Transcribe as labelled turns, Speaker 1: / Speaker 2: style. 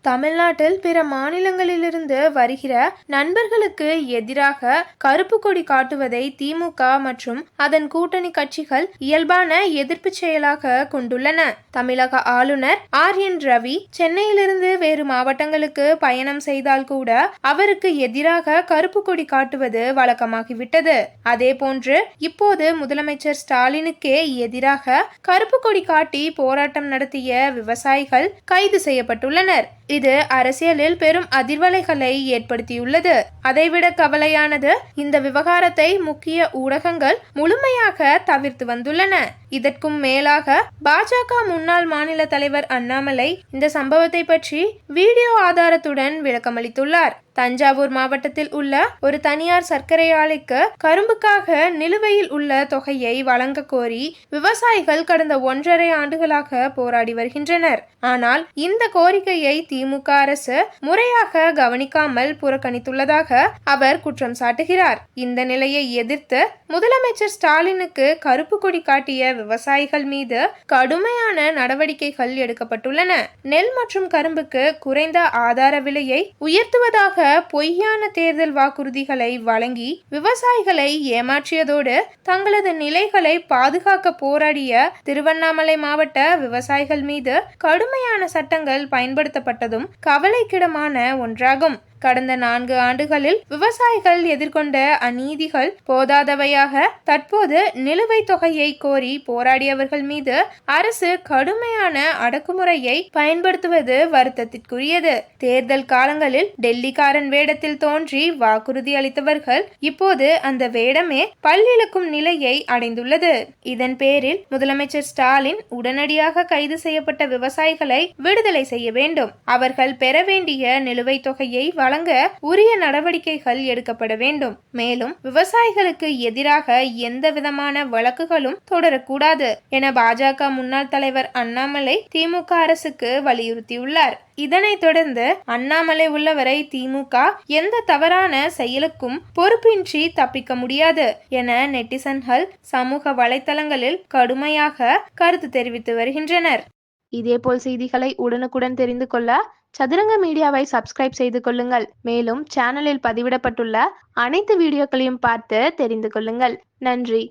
Speaker 1: தமிழ்நாட்டில் பிற மாநிலங்களிலிருந்து வருகிற நண்பர்களுக்கு எதிராக கருப்பு கொடி காட்டுவதை திமுக மற்றும் அதன் கூட்டணி கட்சிகள் இயல்பான எதிர்ப்பு செயலாக கொண்டுள்ளன. தமிழக ஆளுநர் ஆர். என். ரவி சென்னையிலிருந்து வேறு மாவட்டங்களுக்கு பயணம் செய்தால் கூட அவருக்கு எதிராக கருப்பு கொடி காட்டுவது வழக்கமாகிவிட்டது. அதே போன்று இப்போது முதலமைச்சர் ஸ்டாலினுக்கே எதிராக கருப்பு கொடி காட்டி போராட்டம் நடத்திய விவசாயிகள் கைது செய்யப்பட்டுள்ளனர். இது அரசியலில் பெரும் அதிர்வலைகளை ஏற்படுத்தியுள்ளது. அதைவிட கவலையானது இந்த விவகாரத்தை முக்கிய ஊடகங்கள் முழுமையாக தவிர்த்து வந்துள்ளன. இதற்கும் மேலாக பாஜக முன்னாள் மாநில தலைவர் அண்ணாமலை இந்த சம்பவத்தை பற்றி வீடியோ ஆதாரத்துடன் விளக்கமளித்துள்ளார். தஞ்சாவூர் மாவட்டத்தில் உள்ள ஒரு தனியார் சர்க்கரை ஆலைக்கு கரும்புக்காக நிலுவையில் உள்ள தொகையை வழங்க கோரி விவசாயிகள் கடந்த ஒன்றரை ஆண்டுகளாக போராடி வருகின்றனர். ஆனால் இந்த கோரிக்கையை திமுக அரசு முறையாக கவனிக்காமல் புறக்கணித்துள்ளதாக அவர் குற்றம் சாட்டுகிறார். இந்த நிலையை எதிர்த்து முதலமைச்சர் ஸ்டாலினுக்கு கருப்பு கொடி காட்டிய விவசாயிகள் மீது கடுமையான நடவடிக்கைகள் எடுக்கப்பட்டுள்ளன. நெல் மற்றும் கரும்புக்கு குறைந்த ஆதார விலையை உயர்த்துவதாக பொய்யான தேர்தல் வாக்குறுதிகளை வழங்கி விவசாயிகளை ஏமாற்றியதோடு தங்களது நிலைகளை பாதுகாக்க போராடிய திருவண்ணாமலை மாவட்ட விவசாயிகள் மீது கடுமையான சட்டங்கள் பயன்படுத்தப்பட்டதும் கவலைக்கிடமான ஒன்றாகும். கடந்த நான்கு ஆண்டுகளில் விவசாயிகள் எதிர்கொண்ட அநீதிகள் போதாதவையாக தற்போது நிலுவைத் தொகையை கோரி போராடியவர்கள் மீது அரசு கடுமையான அடக்குமுறையை பயன்படுத்துவது வருத்தத்திற்குரியது. தேர்தல் காலங்களில் டெல்லிக்காரன் வேடத்தில் தோன்றி வாக்குறுதி அளித்தவர்கள் இப்போது அந்த வேடமே பல்லிழக்கும் நிலையை அடைந்துள்ளது. இதன் பேரில் முதலமைச்சர் ஸ்டாலின் உடனடியாக கைது செய்யப்பட்ட விவசாயிகளை விடுதலை செய்ய வேண்டும். அவர்கள் பெற வேண்டிய நிலுவைத் தொகையை வழங்க உரிய நடவடிக்கைகள் எடுக்கப்பட வேண்டும். மேலும் விவசாயிகளுக்கு எதிராக எந்த விதமான வழக்குகளும் தொடரக்கூடாது என பாஜக முன்னாள் தலைவர் அண்ணாமலை திமுக அரசுக்கு வலியுறுத்தியுள்ளார். இதனைத் தொடர்ந்து அண்ணாமலை உள்ளவரை திமுக எந்த தவறான செயலுக்கும் பொறுப்பின்றி தப்பிக்க முடியாது என நெட்டிசன்கள் சமூக வலைதளங்களில் கடுமையாக கருத்து தெரிவித்து வருகின்றனர். இதேபோல் செய்திகளை உடனுக்குடன் தெரிந்து கொள்ள சதுரங்க மீடியாவை சப்ஸ்கிரைப் செய்து கொள்ளுங்கள். மேலும் சேனலில் பதிவிடப்பட்டுள்ள அனைத்து வீடியோக்களையும் பார்த்து தெரிந்து கொள்ளுங்கள். நன்றி.